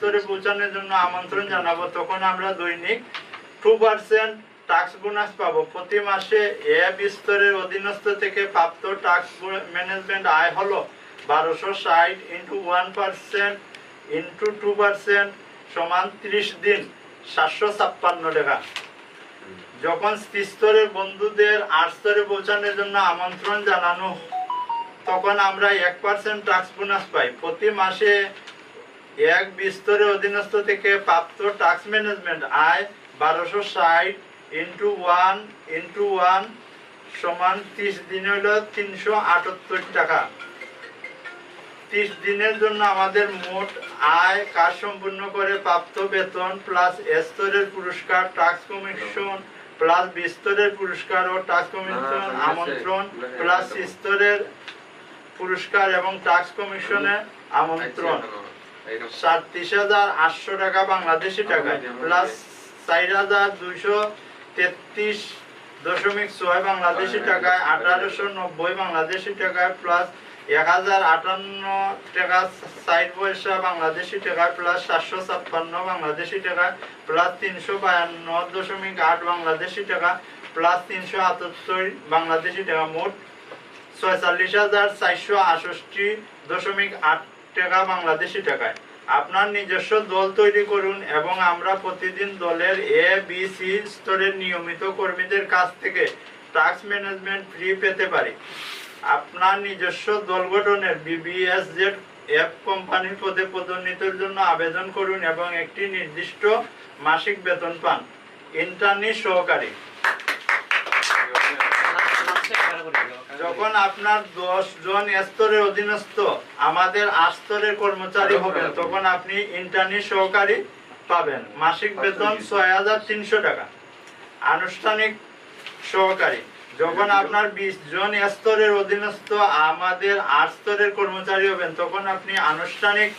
স্তরে পৌঁছানোর জন্য আমন্ত্রণ জানাব। তখন আমরা দৈনিক টু পার্সেন্ট টাক্স বোনাস পাবো। প্রতি মাসে এ স্তরের অধীনস্থ থেকে প্রাপ্ত টাক্স ম্যানেজমেন্ট আয় হলো বারোশো ষাট into one percent into two percent সমান ত্রিশ দিন, সাতশো ছাপ্পান্ন টাকা। যখন স্তরের বন্ধুদের আট স্তরে পৌঁছানোর জন্য আমন্ত্রণ জানানো, তখন আমরা এক পার্সেন্ট টাক্স বোনাস পাই। প্রতি মাসে এক বিস্তরের অধীনস্থ থেকে প্রাপ্ত টাক্স ম্যানেজমেন্ট আয় বারোশো ষাট ইন্টু ওয়ান ইন্টু ওয়ান সমান ত্রিশ দিন হল তিনশো আটাত্তর টাকা। ত্রিশ দিনের জন্য আমাদের মোট আয় কাজ সম্পূর্ণ করে প্রাপ্ত বেতন প্লাস স্তরের পুরস্কার টাক্স কমিশন প্লাস বিস্তরের পুরস্কার ও টাক্স কমিশন আমন্ত্রণ প্লাস স্তরের পুরস্কার এবং টাক্স কমিশনের আমন্ত্রণ। সাতত্রিশ হাজার আটশো টাকা বাংলাদেশি টাকায় প্লাস চার হাজার দুইশো তেত্রিশ দশমিক ছয় বাংলাদেশি টাকায় আঠারোশো নব্বই বাংলাদেশি টাকায় প্লাস এক হাজার আটান্ন টাকা ষাট পয়সা বাংলাদেশি টাকায় প্লাস সাতশো ছাপ্পান্ন বাংলাদেশি টাকায় প্লাস তিনশো বায়ান্ন দশমিক আট বাংলাদেশি টাকা প্লাস তিনশো আটাত্তর বাংলাদেশি টাকা, মোট ছয়চল্লিশ হাজার চারশো আষষ্টি দশমিক আট টাকা বাংলাদেশি টাকায়। আপনার নিজস্ব দল তৈরি করুন এবং আমরা প্রতিদিন দলের এ বি সি স্তরের নিয়মিত কর্মীদের কাছ থেকে টাস্ক ম্যানেজমেন্ট ফ্রি পেতে পারি। আপনার নিজস্ব দল গঠনের বিবিএস জেড অ্যাপ কোম্পানির পদে পদোন্নতির জন্য আবেদন করুন এবং একটি নির্দিষ্ট মাসিক বেতন পান। ইন্টার্নি সহকারী। যখন আপনার দশ জন স্তরের অধীনস্থ আমাদের আট স্তরের কর্মচারী হবেন তখন আপনি ইন্টার্নি সহকারী পাবেন। মাসিক বেতন ছয় হাজার তিনশো টাকা। আনুষ্ঠানিক সহকারী। যখন আপনার বিশ জন স্তরের অধীনস্থ আমাদের আট স্তরের কর্মচারী হবেন তখন আপনি আনুষ্ঠানিক